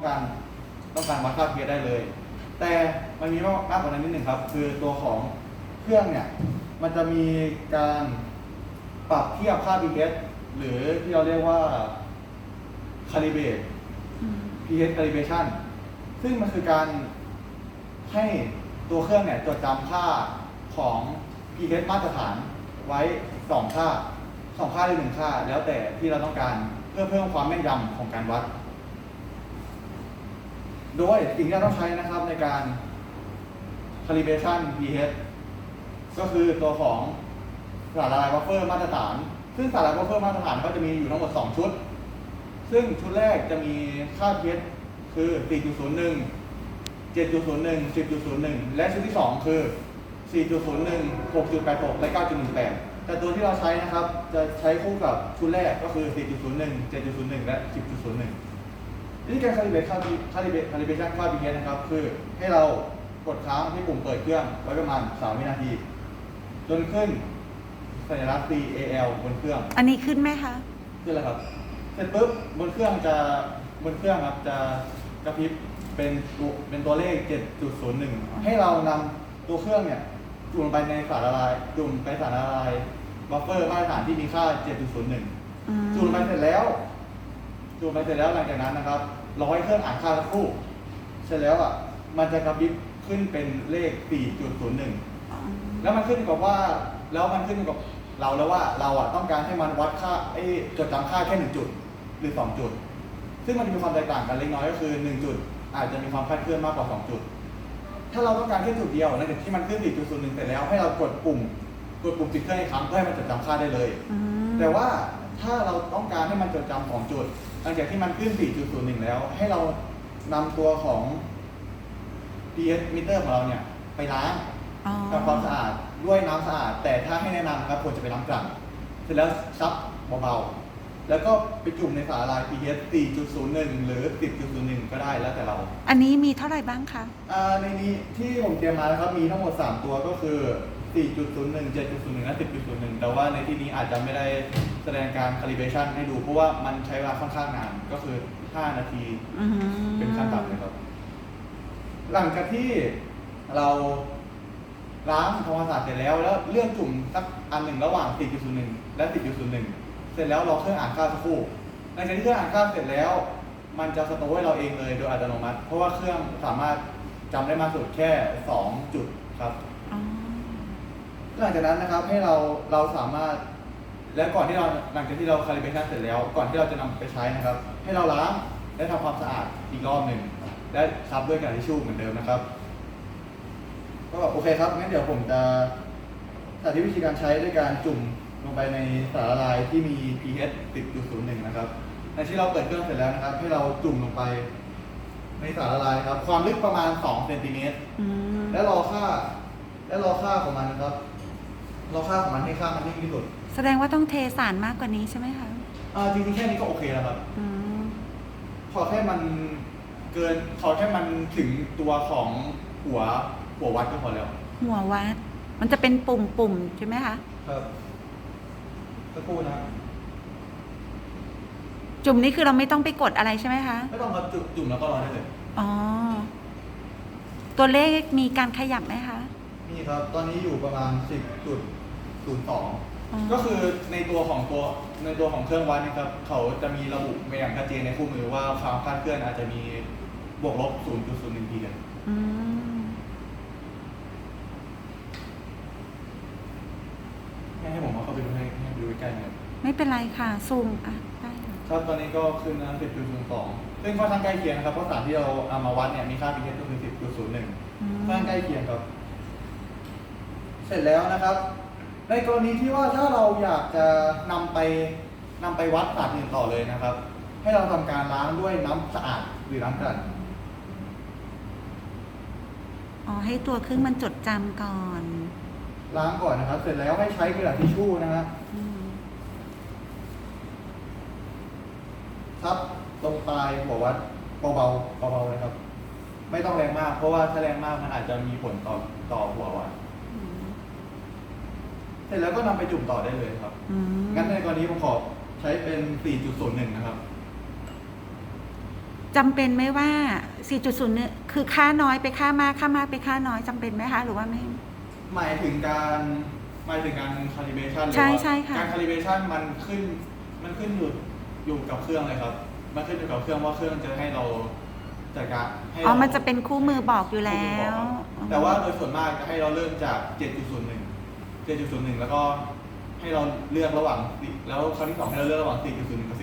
ต้องการต้องการวัดค่า pH ได้เลย แต่มันมีมากมากกว่านั้นนิดหนึ่งครับ คือตัวของเครื่องเนี่ย มันจะมีการปรับเทียบค่า pH หรือที่เราเรียกว่า calibrate อืม pH calibration ซึ่งมันคือการให้ตัวเครื่องเนี่ยจดจำค่าของ pH มาตรฐานไว้สองค่าสองค่าหรือหนึ่งค่า แล้วแต่ที่เราต้องการเพื่อเพิ่มความแม่นยำของการวัด โดยสิ่งที่เราต้องใช้นะครับในการ calibration pH ก็คือตัวของสารละลายวัฟเฟอร์มาตรฐาน ซึ่งสารละลายวัฟเฟอร์มาตรฐานก็จะมีอยู่ทั้งหมด 2 ชุด ซึ่งชุดแรกจะมีค่า pH คือ 4.01 7.01 10.01 และชุดที่ 2 คือ 4.01 6.86 และ 9.18 แต่ตัวที่เราใช้นะครับ จะใช้คู่กับชุดแรกก็คือ 4.01 7.01 และ 10.01 วิธีการคาลิเบรตค่าคาลิเบรตคาลิเบรชันค่า pH นะครับ คือให้เรากดค้างที่ปุ่มเปิดเครื่องไว้ประมาณ 3 วินาที จนขึ้นสัญลักษณ์ CAL บนเครื่อง อันนี้ขึ้นไหมคะ ขึ้นแล้วครับ เสร็จปุ๊บบนเครื่องจะบนเครื่องครับจะกระพริบเป็นตัวเป็นตัวเลข 7.01 ให้เรานำตัวเครื่องเนี่ยจุ่มลงไปในสารละลายจุ่มไปสารละลายบัฟเฟอร์มาตรฐานที่มีค่า 7.01อืมจูนไปเสร็จแล้วจูนไปเสร็จแล้วหลังจากนั้นนะครับ รอให้เครื่องอ่านค่าสักครู่เสร็จแล้วอะมันจะกระพริบขึ้นเป็นเลข 4.01อ๋อแล้วมันขึ้นอยู่กับว่าแล้วมันขึ้นอยู่กับเราแล้วว่าเราอะต้องการให้มันวัดค่าไอ้จดจำค่าแค่หนึ่งจุดหรือสองจุด ซึ่งมันจะมีความแตกต่างกันเล็กน้อยก็คือหนึ่งจุด อาจจะมีความคลาดเคลื่อนมากกว่าสองจุด ถ้าเราต้องการแค่จุดเดียวหลังจากที่มันขึ้น 4.01 เสร็จแล้วให้เรากดปุ่มกดปุ่มปิดเครื่องอีกครั้งเพื่อให้มันจดจำค่าได้เลยอืมแต่ว่า ถ้าเราต้องการให้มันจดจำของจุดหลังจากที่มันขึ้น 4.01 แล้ว ให้เรานำตัวของ pH meter ของเราเนี่ยไปล้างอ๋อทำความสะอาดด้วยน้ำสะอาด แต่ถ้าให้แนะนำนะครับควรจะเป็นน้ำกลั่นเสร็จแล้วซับเบาๆ แล้วก็ไปจุ่มในสาลาย pH 4.01 หรือ 10.01 ก็ได้แล้วแต่เรา อันนี้มีเท่าไหร่บ้างคะ อ่าในนี้ที่ผมเตรียมมานะครับมีทั้งหมด 3 ตัวก็คือ 4.01 7.01และ10.01 แต่ว่าในที่นี้อาจจะไม่ได้แสดงการ calibration ให้ดู เพราะว่ามันใช้เวลาค่อนข้างนาน ก็คือ 5 นาทีอืมเป็นขั้นต่ำเลยครับ หลังจากที่เราล้างทำความสะอาดเสร็จแล้ว แล้วเลือกจุ่มสักอันหนึ่งระหว่าง 4.01 และ 10.01 เสร็จแล้วรอเครื่องอ่านค่าสักครู่หลังจากที่เครื่องอ่านค่าเสร็จแล้ว มันจะสโตร์ให้เราเองเลยโดยอัตโนมัติ เพราะว่าเครื่องสามารถจำได้มากสุดแค่ 2 จุดครับ อ๋อ หลังจากนั้นนะครับให้เราเราสามารถ และก่อนที่เราหลังจากที่เราคาลิเบชันเสร็จแล้ว ก่อนที่เราจะนำไปใช้นะครับ ให้เราล้างและทำความสะอาดอีกรอบหนึ่งและซับด้วยกระดาษทิชชู่เหมือนเดิมนะครับ ก็โอเคครับงั้นเดี๋ยวผมจะสาธิตวิธีการใช้ด้วยการจุ่มลงไปในสารละลายที่มี pH 10.01 นะครับในที่เราเปิดเครื่องเสร็จแล้วนะครับ ให้เราจุ่มลงไป ในสารละลายครับ ความลึกประมาณ 2 เซนติเมตรอืมและรอค่า และรอค่าของมันนะครับ รอค่าของมันให้ค่ามันนิ่งที่สุดแสดงว่าต้องเทสารมากกว่านี้ใช่ไหมคะอ่าจริงๆแค่นี้ก็โอเคแล้วครับ อืมขอแค่มันเกินขอแค่มันถึงตัวของหัวหัววัดก็พอแล้ว หัววัด มันจะเป็นปุ่มปุ่มๆใช่ไหมคะ ครับสักครู่นะจุ่มนี่คือเราไม่ต้องไปกดอะไรใช่ไหมคะ ไม่ต้องครับจุ่มจุ่มแล้วก็รอได้เลย อ๋อ ตัวเลขมีการขยับไหมคะ นี่ครับตอนนี้อยู่ประมาณ 10.02อ๋อก็คือในตัวของตัวในตัวของเครื่องวัดนี่ครับ เขาจะมีระบุมาอย่างชัดเจนในคู่มือว่าความคลาดเคลื่อนอาจจะมีบวกลบ 0.01ทีกันอืมให้ให้ผมเอาเข้าไปดูให้ให้ดูใกล้ๆหน่อยไม่เป็นไรค่ะซูมอะได้ค่ะครับตอนนี้ก็ขึ้นนะ10.02 ซึ่งค่อนข้างใกล้เคียงนะครับเพราะสารที่เราเอามาวัดเนี่ยมีค่า pH ก็คือ 10.01 อืม ค่อนข้างใกล้เคียงครับ เสร็จแล้วนะครับ ในกรณีที่ว่าถ้าเราอยากจะนำไปนำไปวัดสารอื่นต่อเลยนะครับ ให้เราทำการล้างด้วยน้ำสะอาดหรือน้ำกลั่นอ๋อให้ตัวเครื่องมันจดจำก่อน ล้างก่อนนะครับ เสร็จแล้วให้ใช้กระดาษทิชชู่นะฮะอืมทับตรงปลายหัววัดเบาๆเบาๆเลยครับ ไม่ต้องแรงมาก เพราะว่าถ้าแรงมากมันอาจจะมีผลต่อต่อหัววัดอืม เสร็จแล้วก็นำไปจุ่มต่อได้เลยครับ อืมงั้นในกรณีผมขอใช้เป็น 4.01 นะครับ จำเป็นไหมว่า 4.0เนี่ยคือค่าน้อยไปค่ามากค่ามากไปค่าน้อยจำเป็นไหมคะ หรือว่าไม่ หมายถึงการหมายถึงการ calibration หรือใช่ว่าใช่ค่ะ การ calibration มันขึ้นมันขึ้นอยู่อยู่กับเครื่องเลยครับ มันขึ้นอยู่กับเครื่องว่าเครื่องจะให้เราจัดการให้อ๋อเรามันจะเป็นคู่มือบอกอยู่แล้คู่มือวบอกครับแต่ว่าโดยส่วนมากจะให้เราเริ่มจาก 7.01 7.01 แล้วก็ให้เราเลือกระหว่าง แล้วครั้งที่สองให้เราเลือกระหว่าง 4.01 กับ